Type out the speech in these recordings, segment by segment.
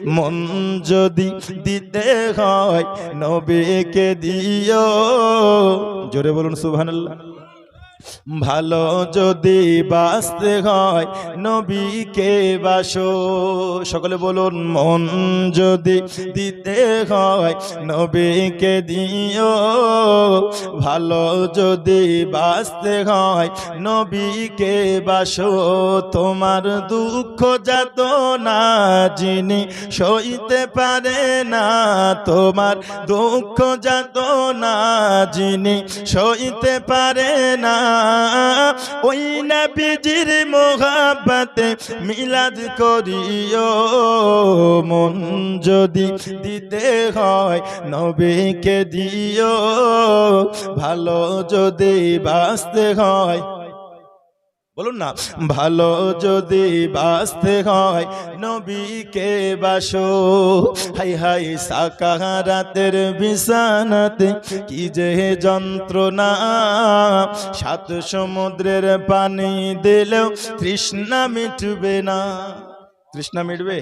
মন যদি দিতে হয় নবীকে দিও। জোরে বলুন সুবহানাল্লাহ। ভালো যদি বাঁচতে হয় নবীকে বাসো। সকলে বলুন, মন যদি দিতে হয় নবীকে দিও। ভালো যদি বাঁচতে হয় নবীকে বাসো। তোমার দুঃখ যাত না যিনি সইতে পারে না, তোমার দুঃখ যাত না যিনি সইতে পারে না ওই নবীজির মোহাবতে মিলাদ করিও। মন যদি দিতে হয় নবীকে দিও। ভালো যদি বাঁচতে হয় বলুন না ভালো যদি বাঁচতে হয় নবীকে বাসো। হাই হাই সাকা রাতের বিছানাতে কি যে যন্ত্রণা। সাত সমুদ্রের পানি দিলেও তৃষ্ণা মিটবে না। তৃষ্ণা মিটবে?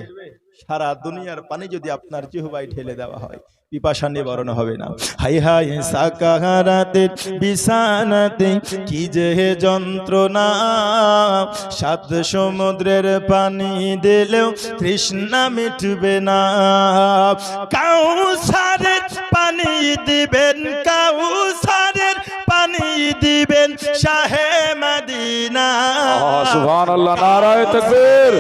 সারা দুনিয়ার পানি যদি আপনার জিহবাই ঠেলে দেওয়া হয়, পিপাসা হবে না। হাই হাই, সাকাহারাতে, বিছানাতে, কি যে যন্ত্রণা। সাত সমুদ্রের পানি দিলেও তৃষ্ণা মিটবে না। কাউসারের পানি দিবেন, কাউসারের পানি দিবেন মদিনা সুবহান আল্লাহ নারায় তকবীর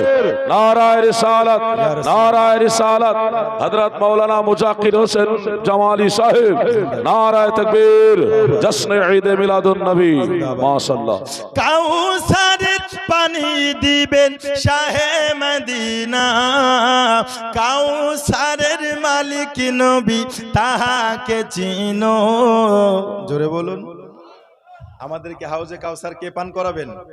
নারায় রিসালাত নারায় রিসালাত। হযরত মাওলানা মুজাকির হোসেন জামালি সাহেব নারায় তকবীর জশ্ন ঈদ মিলাদুন নবী মাশাআল্লাহ। কাউসারের পানি দিবেন শাহে মদিনা কাউসারের মালিক নবী তাহাকে চিনো। জোরে বলুন। আমাদেরকে হাউজে কাউসার কে পান করাবেন?